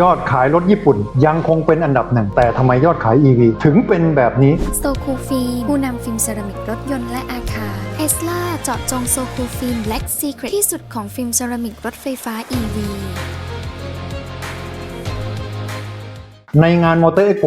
ยอดขายรถญี่ปุ่น ยังคงเป็นอันดับหนึ่ง แต่ทำไมยอดขาย EV ถึงเป็นแบบนี้ โซคูฟิมผู้นำฟิล์มเซรามิกรถยนต์และอาคารเทสลาเจาะจงโซคูฟิล์ม Black Secret ที่สุดของฟิล์มเซรามิกรถไฟฟ้า EV ในงานมอเตอร์เอ็กโป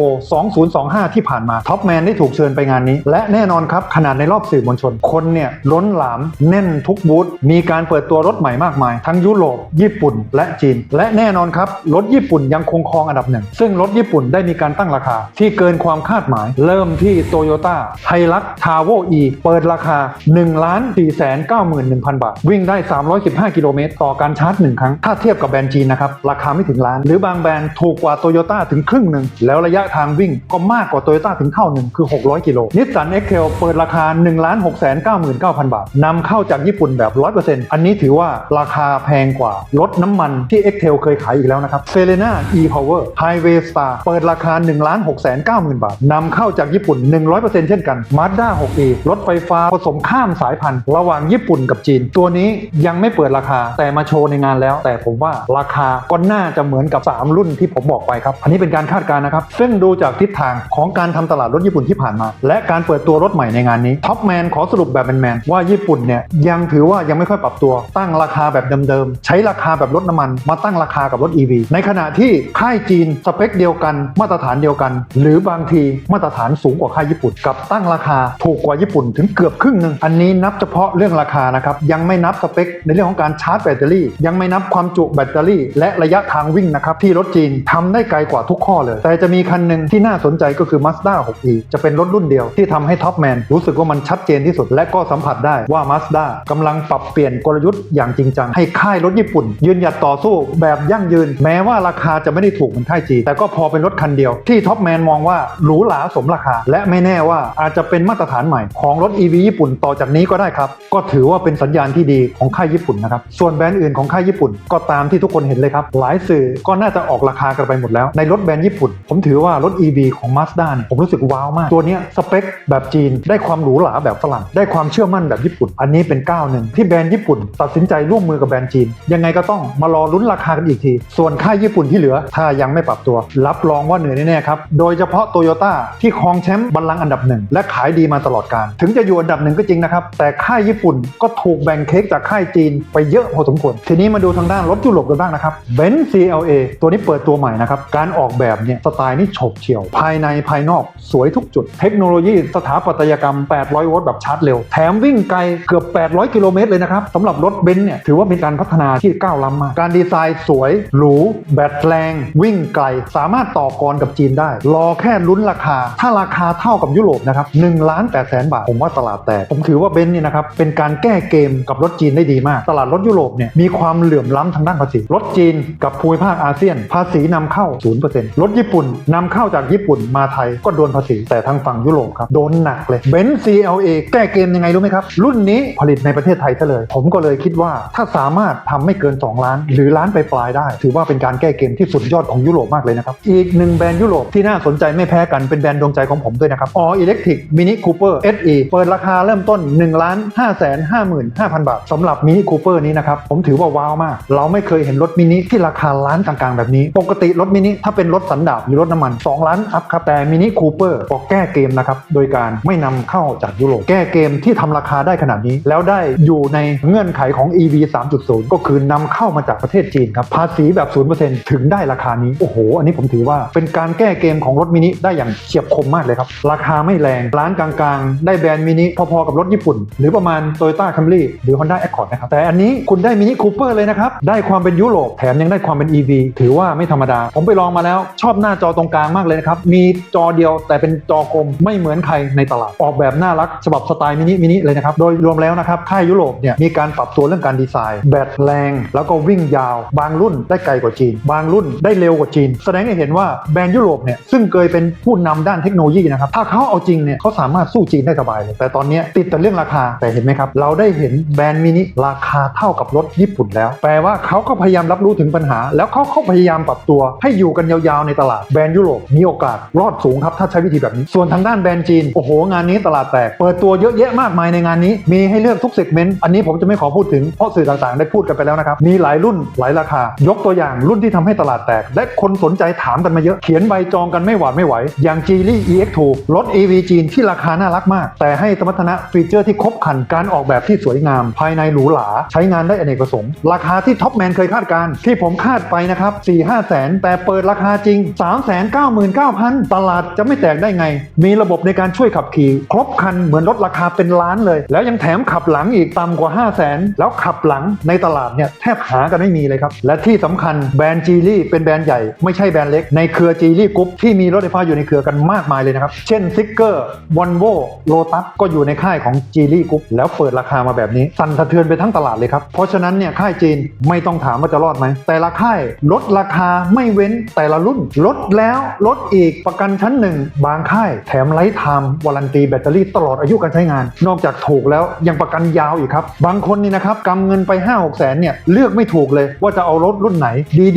2025 ที่ผ่านมาท็อปแมนได้ถูกเชิญไปงานนี้ และแน่นอนครับขนาดในรอบสื่อมวลชน คนเนี่ยล้นหลามแน่นทุกบูธมีการเปิดตัวรถใหม่มากมาย ทั้งยุโรป ญี่ปุ่น และจีน และแน่นอนครับ รถญี่ปุ่นยังคงครองอันดับหนึ่ง ซึ่งรถญี่ปุ่นได้มีการตั้งราคา ที่เกินความคาดหมาย เริ่มที่โตโยต้าไฮลักทาวโวอีเปิดราคา 1 4 9 1 0 0 0 บาท วิ่งได้ 315 กิโลเมตรต่อการชาร์จหนึ่งครั้งถ้าเทียบกับแบรนด์จีนนะครับราคาไม่ถึงล้าน หรือบางแบรนด์ถูกกว่าโตโยต้าถึงครึ่งหนึ่งแล้วระยะทางวิ่งก็มากกว่าโตโยต้าถึงเท่าหนึ่งคือ 600 กิโลนิสสันเอ็กเทลเปิดราคา 1 6 9 9 9 0 0 บาทนำเข้าจากญี่ปุ่นแบบ 100%อันนี้ถือว่าราคาแพงกว่ารถน้ำมันที่ e x t e l เคยขายอีกแล้วนะครับเซเลนา e-power highway star เปิดราคา 1 6 9 9 0 0 0 บาทนำเข้าจากญี่ปุ่น 100%เช่นกัน Mazda 6e รถไฟฟ้าผสมข้ามสายพันธุ์ ระหว่างญี่ปุ่นกับจีน ตัวนี้ยังไม่เปิดราคาแต่มาโชว์ในงานแล้ว แต่ผมว่าราคาก็น่าจะเหมือนกับ 3 รุ่นที่ผมบอกไปครับ อันนี้เป็นการคาดการณ์นะครับ ซึ่งดูจากทิศทางของการทำตลาดรถญี่ปุ่นที่ผ่านมา และการเปิดตัวรถใหม่ในงานนี้ท็อปแมนขอสรุปแบบแมนๆว่าญี่ปุ่นเนี่ยยังถือว่ายังไม่ค่อยปรับตัวตั้งราคาแบบเดิมๆ ใช้ราคาแบบรถน้ำมัน มาตั้งราคากับรถ EV ในขณะที่ค่ายจีนสเปคเดียวกันมาตรฐานเดียวกัน หรือบางทีมาตรฐานสูงกว่าค่ายญี่ปุ่น กับตั้งราคาถูกกว่าญี่ปุ่นถึงเกือบครึ่งหนึ่งอันนี้นับเฉพาะเรื่องราคานะครับยังไม่นับสเปคในเรื่องของการชาร์จแบตเตอรี่ ยังไม่นับความจุแบตเตอรี่ และระยะทางวิ่งนะครับที่รถจีนทำได้ไกลกว่าทุกข้อเลย แต่จะมีคันหนึ่งที่น่าสนใจก็คือ Mazda 6e จะเป็นรถรุ่นเดียวที่ทำให้ท็อปแมนรู้สึกว่ามันชัดเจนที่สุด และก็สัมผัสได้ว่า Mazda กำลังปรับเปลี่ยนกลยุทธ์อย่างจริงจัง ให้ค่ายรถญี่ปุ่น ยืนหยัดต่อสู้แบบยั่งยืน แม้ว่าราคาจะไม่ได้ถูกเหมือนค่ายจีแต่ก็พอเป็นรถคันเดียวที่ท็อปแมนมองว่าหรูหราสมราคา และไม่แน่ว่าอาจจะเป็นมาตรฐานใหม่ของรถ EV ญี่ปุ่นต่อจากนี้ก็ได้ครับก็ถือว่าเป็นสัญญาณที่ดีของค่ายญี่ปุ่นนะครับส่วนแบรนด์อื่นของค่ายญี่ปุ่นก็ตามที่ทุกคนเห็นเลยครับหลายสื่อก็น่าจะออกราคากันไปหมดแล้วในรถแบรนด์ญี่ปุ่น ผมถือว่ารถ EV ของ Mazda เนี่ยผมรู้สึกว้าวมาก ตัวนี้สเปคแบบจีน ได้ความหรูหราแบบฝรั่ง ได้ความเชื่อมั่นแบบญี่ปุ่น อันนี้เป็นก้าวหนึ่งที่แบรนด์ญี่ปุ่น ตัดสินใจร่วมมือกับแบรนด์จีน ยังไงก็ต้องมารอลุ้นราคากันอีกที ส่วนค่ายญี่ปุ่นที่เหลือ ถ้ายังไม่ปรับตัว รับรองว่าเหนื่อยแน่ๆครับ โดยเฉพาะโตโยต้าที่ครองแชมป์บัลลังก์อันดับหนึ่งและขายดีมาตลอดการ ถึงจะอยู่อันดับหนึ่งก็จริงนะครับ แต่ค่ายญี่ปุ่นก็ถูกแบ่งเค้กจากค่ายจีนไปเยอะพอสมควร ทีนี้มาดูทางด้านรถยุโรปกันบ้างนะครับ Benz CLA ตัวนี้เปิดตัวใหม่นะครับ การออกแบบเนี่ยสไตล์นี่ฉบเฉี่ยว ภายในภายนอกสวยทุกจุด เทคโนโลยีสถาปัตยกรรม 800 โวลต์แบบชาร์จเร็ว แถมวิ่งไกลเกือบ 800 กิโลเมตรเลยนะครับสำหรับรถเบนซ์เนี่ยถือว่าเป็นการพัฒนาที่ก้าวล้ำมาก การดีไซน์สวย หรู แบตแรง วิ่งไกล สามารถต่อกรกับจีนได้ รอแค่ลุ้นราคา ถ้าราคาเท่ากับยุโรปนะครับ1ล้าน8แสนบาท ผมว่าตลาดแตก ผมถือว่าเบนซ์เนี่ยนะครับเป็นการแก้เกมกับรถจีนได้ดีมาก ตลาดรถยุโรปเนี่ยมีความเหลื่อมล้ำทางด้านภาษี รถจีนกับภูมิภาคอาเซียน ภาษีนำเข้า0%รถญี่ปุ่นนำเข้าจากญี่ปุ่นมาไทยก็โดนภาษีแต่ทางฝั่งยุโรปครับโดนหนักเลยเบนซ์ CLA แก้เกมยังไงรู้ไหมครับ รุ่นนี้ผลิตในประเทศไทยซะเลย ผมก็เลยคิดว่าถ้าสามารถทำไม่เกิน 2 ล้าน หรือล้านไปปลายๆได้ ถือว่าเป็นการแก้เกมที่สุดยอดของยุโรปมากเลยนะครับอีกหนึ่งแบรนด์ยุโรปที่น่าสนใจไม่แพ้กันเป็นแบรนด์ดวงใจของผมด้วยนะครับ All Electric Mini Cooper SE เปิดราคาเริ่มต้น1ล้าน5แสน55,000 บาทสำหรับ Mini Cooper นี้นะครับผมถือว่าว้าวมาก เราไม่เคยเห็นรถมินิที่ราคาล้านกลางๆแบบนี้ ปกติรถมินิถ้าเป็นรถสันดาปหรือรถน้ำมัน 2 ล้านอัพครับ แต่มินิคูเปอร์ก็แก้เกมนะครับ โดยการไม่นำเข้าจากยุโรป แก้เกมที่ทำราคาได้ขนาดนี้ แล้วได้อยู่ในเงื่อนไขของ EV 3.0 ก็คือนำเข้ามาจากประเทศจีนครับ ภาษีแบบ 0%ถึงได้ราคานี้ โอ้โห อันนี้ผมถือว่าเป็นการแก้เกมของรถมินิได้อย่างเฉียบคมมากเลยครับ ราคาไม่แรง ร้านกลางๆ ได้แบรนด์มินิพอๆกับรถญี่ปุ่น หรือประมาณ Toyota Camry หรือ Honda Accord นะครับ แต่อันนี้คุณได้มินิคูเปอร์เลยนะครับ ได้ความเป็นยุโรป แถมยังได้ความเป็น EV ถือว่าไม่ธรรมดา ผมไปลองมาแล้วชชอบหน้าจอตรงกลางมากเลยนะครับ มีจอเดียวแต่เป็นจอกลมไม่เหมือนใครในตลาด ออกแบบน่ารักฉบับสไตล์มินิมินิเลยนะครับ โดยรวมแล้วนะครับ ค่ายยุโรปเนี่ยมีการปรับตัวเรื่องการดีไซน์ แบตแรง แล้วก็วิ่งยาว บางรุ่นได้ไกลกว่าจีน บางรุ่นได้เร็วกว่าจีน แสดงให้เห็นว่าแบรนด์ยุโรปเนี่ยซึ่งเคยเป็นผู้นำด้านเทคโนโลยีนะครับถ้าเขาเอาจริงเนี่ยเขาสามารถสู้จีนได้สบายเลยแต่ตอนนี้ติดแต่เรื่องราคาแต่เห็นไหมครับเราได้เห็นแบรนด์มินิราคาเท่ากับรถญี่ปุ่นแล้ว แปลว่าเขาก็พยายามรับรู้ถึงปัญหา แล้วเขาก็พยายามปรับตัวให้อยู่กันยาวในตลาดแบรนด์ยุโรปมีโอกาสรอดสูงครับถ้าใช้วิธีแบบนี้ ส่วนทางด้านแบรนด์จีน โอ้โห งานนี้ตลาดแตก เปิดตัวเยอะแยะมากมายในงานนี้ มีให้เลือกทุกเซกเมนต์ อันนี้ผมจะไม่ขอพูดถึง เพราะสื่อต่างๆ ได้พูดกันไปแล้วนะครับ มีหลายรุ่นหลายราคา ยกตัวอย่างรุ่นที่ทำให้ตลาดแตก และคนสนใจถามกันมาเยอะ เขียนใบจองกันไม่หวาดไม่ไหว อย่าง g ี l y EX2 รถ EV จีนที่ราคาน่ารักมาก แต่ให้สมรรถนะฟีเจอร์ที่ครบครัน การออกแบบที่สวยงาม ภายในหรูหรา ใช้งานได้อเนกประสงค์ ราคาที่ท็อปแมนเคยคาดการณ์ที่ผมคาดไปนะครับ4 5แสนแต่เปิดราคาจริง3 9 9 0 0 0 ตลาดจะไม่แตกได้ไง มีระบบในการช่วยขับขี่ ครบคันเหมือนรถราคาเป็นล้านเลย แล้วยังแถมขับหลังอีกต่ำกว่า 5 0 0แสนแล้วขับหลังในตลาดเนี่ยแทบหากันไม่มีเลยครับ และที่สำคัญแบรนด์จีลี่เป็นแบรนด์ใหญ่ไม่ใช่แบรนด์เล็ก ในเครือจีลี่กรุ๊ปที่มีรถไฟฟ้าอยู่ในเครือกันมากมายเลยนะครับ เช่นซิกเกอร์วอลโวโลตัสก็อยู่ในค่ายของจีลี่กรุ๊ปแล้วเปิดราคามาแบบนี้สั่นสะเทือนไปทั้งตลาดเลยครับ เพราะฉะนั้นเนี่ยค่ายจีนไม่ต้องถามว่าจะรอดไหมแต่ละค่ายลดราคาไม่เว้นแต่ละรุ่นลดแล้วลดอีกประกันชั้นหนึ่งบางค่ายแถมไลฟ์ไทม์วารันตีแบตเตอรี่ตลอดอายุการใช้งาน นอกจากถูกแล้วยังประกันยาวอีกครับ บางคนนี่นะครับกำเงินไป 5 6แสนเนี่ยเลือกไม่ถูกเลยว่าจะเอารถรุ่นไหน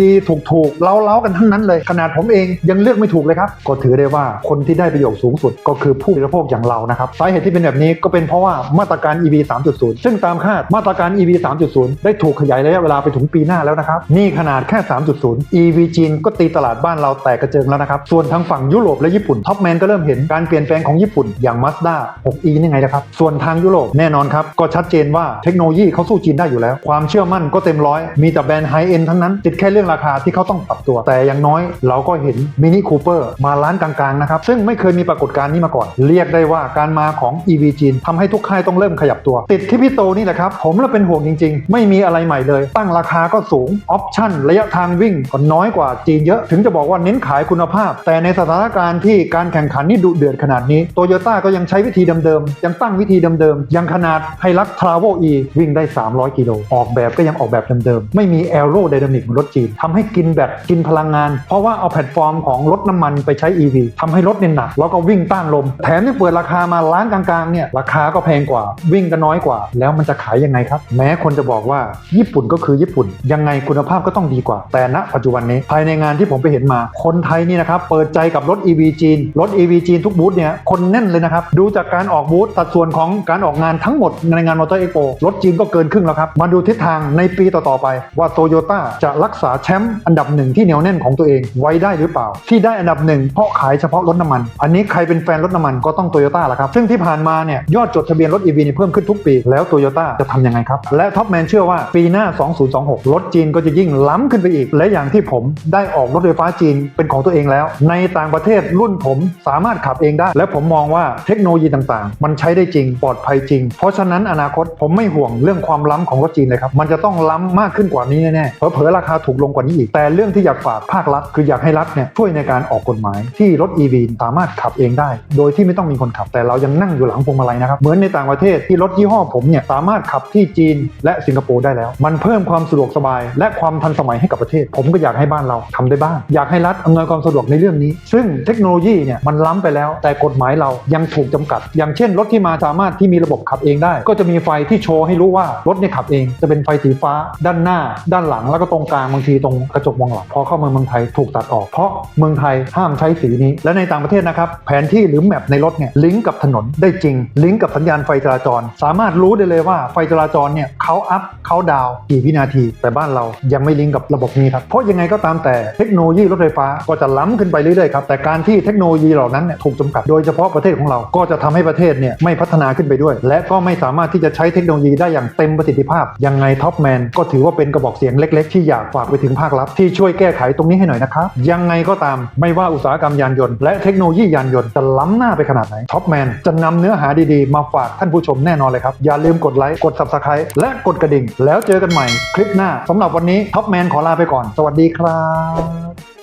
ดีๆ ถูกๆเล้าๆกันทั้งนั้นเลย ขนาดผมเองยังเลือกไม่ถูกเลยครับ ก็ถือได้ว่าคนที่ได้ประโยชน์สูงสุดก็คือผู้บริโภคอย่างเรานะครับสาเหตุที่เป็นแบบนี้ก็เป็นเพราะว่ามาตรการ EV 3.0 ซึ่งตามคาดมาตรการ EV 3.0 ได้ถูกขยายระยะเวลาไปถึงปีหน้าแล้วนะครับนี่ขนาดแค่ 3.0 EV จีนก็ตีตลาดบ้านเราแตกกระเจิงแล้วนะครับ ส่วนทางฝั่งยุโรปและญี่ปุ่นท็อปแมนก็เริ่มเห็นการเปลี่ยนแปลงของญี่ปุ่นอย่าง Mazda 6e นี่ไงนะครับ ส่วนทางยุโรปแน่นอนครับ ก็ชัดเจนว่าเทคโนโลยีเขาสู้จีนได้อยู่แล้ว ความเชื่อมั่นก็เต็มร้อย มีแต่แบรนด์ไฮเอ็นทั้งนั้น ติดแค่เรื่องราคาที่เขาต้องปรับตัว แต่อย่างน้อยเราก็เห็นมินิคูเปอร์มาล้านกลางๆนะครับซึ่งไม่เคยมีปรากฏการณ์นี้มาก่อน เรียกได้ว่าการมาของ EV จีนทำให้ทุกค่ายต้องเริ่มขยับตัว ติดที่พี่โตนี่แหละครับผมละเป็นห่วงจริง ๆ ไม่มีอะไรใหม่เลย ตั้งราคาก็สูงออปชั่นระยะทางวิ่งก็น้อยกว่าจีนเยอะถึงจะบอกว่าเน้นขายคุณภาพ แต่ในสถานการณ์ที่การแข่งขันนี่ดุเดือดขนาดนี้โตโยต้าก็ยังใช้วิธีเดิมๆ ยังตั้งวิธีเดิมๆ ยังขนาดไฮลักทราโวอีวิ่งได้ 300 กิโล ออกแบบก็ยังออกแบบเดิมๆ ไม่มีแอโรไดนามิกเหมือนรถจีนทำให้กินแบบกินพลังงาน เพราะว่าเอาแพลตฟอร์มของรถน้ำมันไปใช้ EV ทำให้รถเนี่ยหนัก แล้วก็วิ่งต้านลม แถมยังเปิดราคามาล้านกลางๆเนี่ยราคาก็แพงกว่า วิ่งก็น้อยกว่า แล้วมันจะขายยังไงครับ แม้คนจะบอกว่าญี่ปุ่นก็คือญี่ปุ่น ยังไงคุณภาพก็ต้องดีกว่า แต่ณปัจจุบันนี้ภายในงานที่ผมไปเห็นมาคนไทยนี่นะครับเปิดใจกับรถ EV จีน รถ EV จีนทุกบูธเนี่ยคนแน่นเลยนะครับ ดูจากการออกบูธสัดส่วนของการออกงานทั้งหมดในงานมอเตอร์เอ็กโปรถจีนก็เกินครึ่งแล้วครับ มาดูทิศทางในปีต่อ ๆ ไป ว่าโตโยต้าจะรักษาแชมป์อันดับหนึ่งที่เหนียวแน่นของตัวเองไว้ได้หรือเปล่า ที่ได้อันดับหนึ่งเพราะขายเฉพาะรถน้ำมัน อันนี้ใครเป็นแฟนรถน้ำมันก็ต้องโตโยต้าละครับซึ่งที่ผ่านมาเนี่ยยอดจดทะเบียนรถ EV เนี่เพิ่มขึ้นทุกปี แล้วโตโยต้าจะทำยังไงครับและท็อปแมนเชื่อว่าปีหน้า 2026 รถจีนก็จะยิ่งล้ำขึ้นไปอีก และอย่างที่ผมได้ออกรถไฟฟ้าจีนเป็นของตัวเองแล้ว ในต่างประเทศรุ่นผมสามารถขับเองได้ และผมมองว่าเทคโนโลยีต่างๆ มันใช้ได้จริงปลอดภัยจริง เพราะฉะนั้นอนาคตผมไม่ห่วงเรื่องความล้ำของรถจีนเลยครับ มันจะต้องล้ำมากขึ้นกว่านี้แน่ๆเผลอๆราคาถูกลงกว่านี้อีก แต่เรื่องที่อยากฝากภาครัฐ คืออยากให้รัฐเนี่ยช่วยในการออกกฎหมายที่รถ EV สามารถขับเองได้ โดยที่ไม่ต้องมีคนขับแต่เรายังนั่งอยู่หลังพวงมาลัยนะครับเหมือนในต่างประเทศที่รถยี่ห้อผมเนี่ยสามารถขับที่จีนและสิงคโปร์ได้แล้ว มันเพิ่มความสะดวกสบาย และความทันสมัยให้กับประเทศ ผมก็อยากให้บ้านเราทำได้บ้างอยากให้รัฐอำนวยความสะดวกในเรื่องนี้ ซึ่งเทคโนโลยีเนี่ยมันล้ำไปแล้ว แต่กฎหมายเรายังถูกจำกัด อย่างเช่น รถที่มาสามารถที่มีระบบขับเองได้ ก็จะมีไฟที่โชว์ให้รู้ว่ารถเนี่ยขับเอง จะเป็นไฟสีฟ้า ด้านหน้า ด้านหลังแล้วก็ตรงกลางบางทีตรงกระจกมองหลังพอเข้ามาเมืองไทยถูกตัดออก เพราะเมืองไทยห้ามใช้สีนี้ และในต่างประเทศนะครับแผนที่หรือแมปในรถเนี่ยลิงก์กับถนนได้จริง ลิงก์กับสัญญาณไฟจราจร สามารถรู้ได้เลยว่าไฟจราจรเนี่ยเขาอัพเขาดาวกี่วินาที แต่บ้านเรายังไม่ลิงก์กับระบบนี้ครับเพราะยังไงก็ตามแต่เทคโนโลยีรถไฟฟ้าก็จะล้ำขึ้นไปเรื่อยๆครับแต่การที่เทคโนโลยีเหล่านั้นเนี่ยถูกจำกัดโดยเฉพาะประเทศของเราก็จะทำให้ประเทศเนี่ยไม่พัฒนาขึ้นไปด้วย และก็ไม่สามารถที่จะใช้เทคโนโลยีได้อย่างเต็มประสิทธิภาพยังไงท็อปแมนก็ถือว่าเป็นกระบอกเสียงเล็ก ๆ ที่อยากฝากไปถึงภาครัฐที่ช่วยแก้ไขตรงนี้ให้หน่อยนะครับยังไงก็ตามไม่ว่าอุตสาหกรรมยานยนต์และเทคโนโลยียานยนต์จะล้ำหน้าไปขนาดไหนท็อปแมนจะนำเนื้อหาดีๆ มาฝากท่านผู้ชมแน่นอนเลยครับอย่าลืมกดไลค์กด subscribe และกดกระดิ่ง แล้วเจอกันใหม่คลิปหน้าสำหรับวันนี้ท็อปแมนขอลาไปก่อน สวัสดีครับ